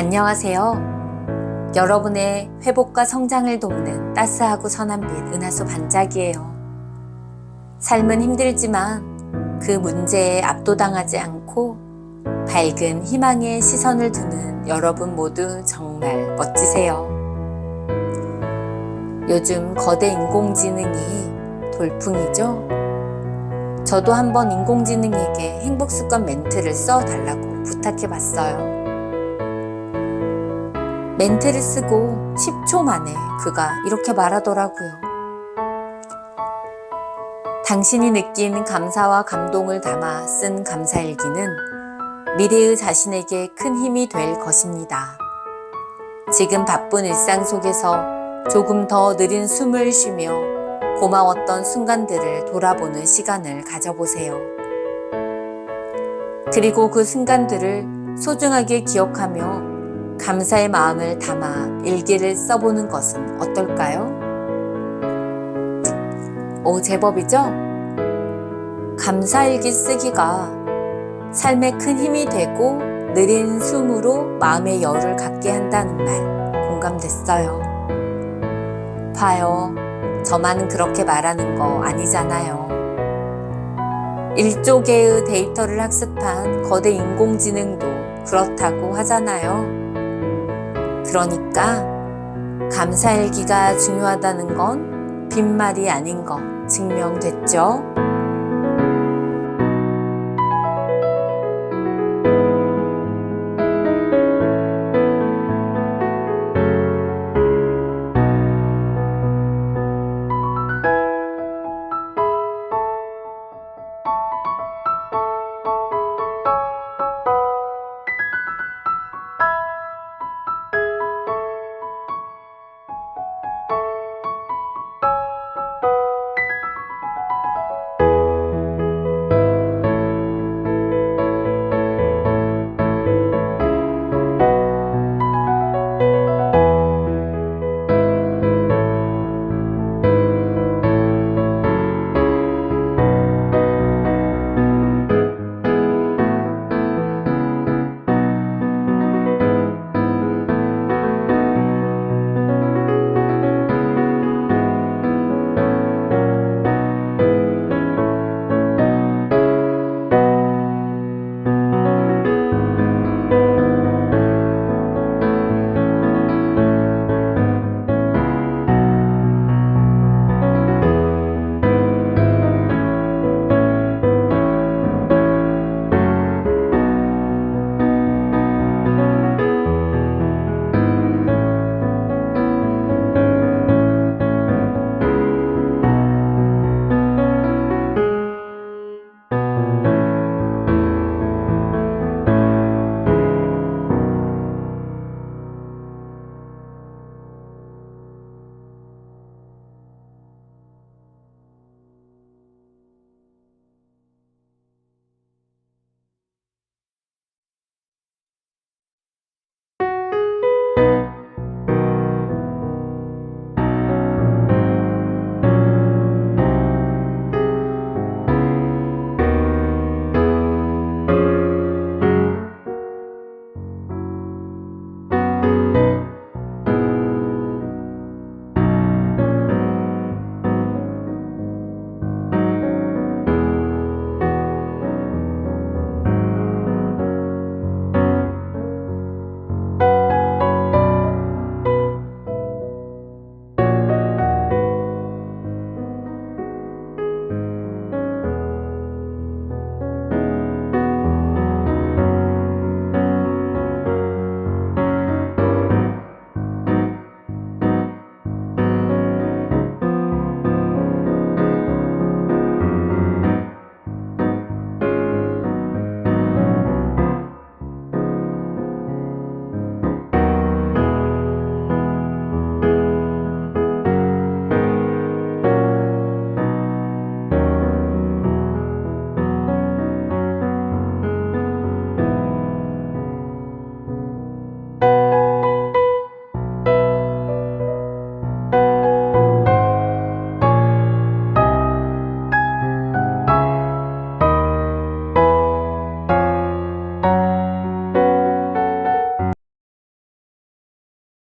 안녕하세요. 여러분의 회복과 성장을 돕는 따스하고 선한 빛 은하수 반짝이에요. 삶은 힘들지만 그 문제에 압도당하지 않고 밝은 희망의 시선을 두는 여러분 모두 정말 멋지세요. 요즘 거대 인공지능이 돌풍이죠? 저도 한번 인공지능에게 행복습관 멘트를 써달라고 부탁해 봤어요. 멘트를 쓰고 10초 만에 그가 이렇게 말하더라고요. 당신이 느낀 감사와 감동을 담아 쓴 감사일기는 미래의 자신에게 큰 힘이 될 것입니다. 지금 바쁜 일상 속에서 조금 더 느린 숨을 쉬며 고마웠던 순간들을 돌아보는 시간을 가져보세요. 그리고 그 순간들을 소중하게 기억하며 감사의 마음을 담아 일기를 써보는 것은 어떨까요? 오, 제법이죠? 감사일기 쓰기가 삶에 큰 힘이 되고 느린 숨으로 마음의 여유를 갖게 한다는 말 공감됐어요. 봐요. 저만 그렇게 말하는 거 아니잖아요. 1조 개의 데이터를 학습한 거대 인공지능도 그렇다고 하잖아요. 그러니까 감사일기가 중요하다는 건 빈말이 아닌 거 증명됐죠?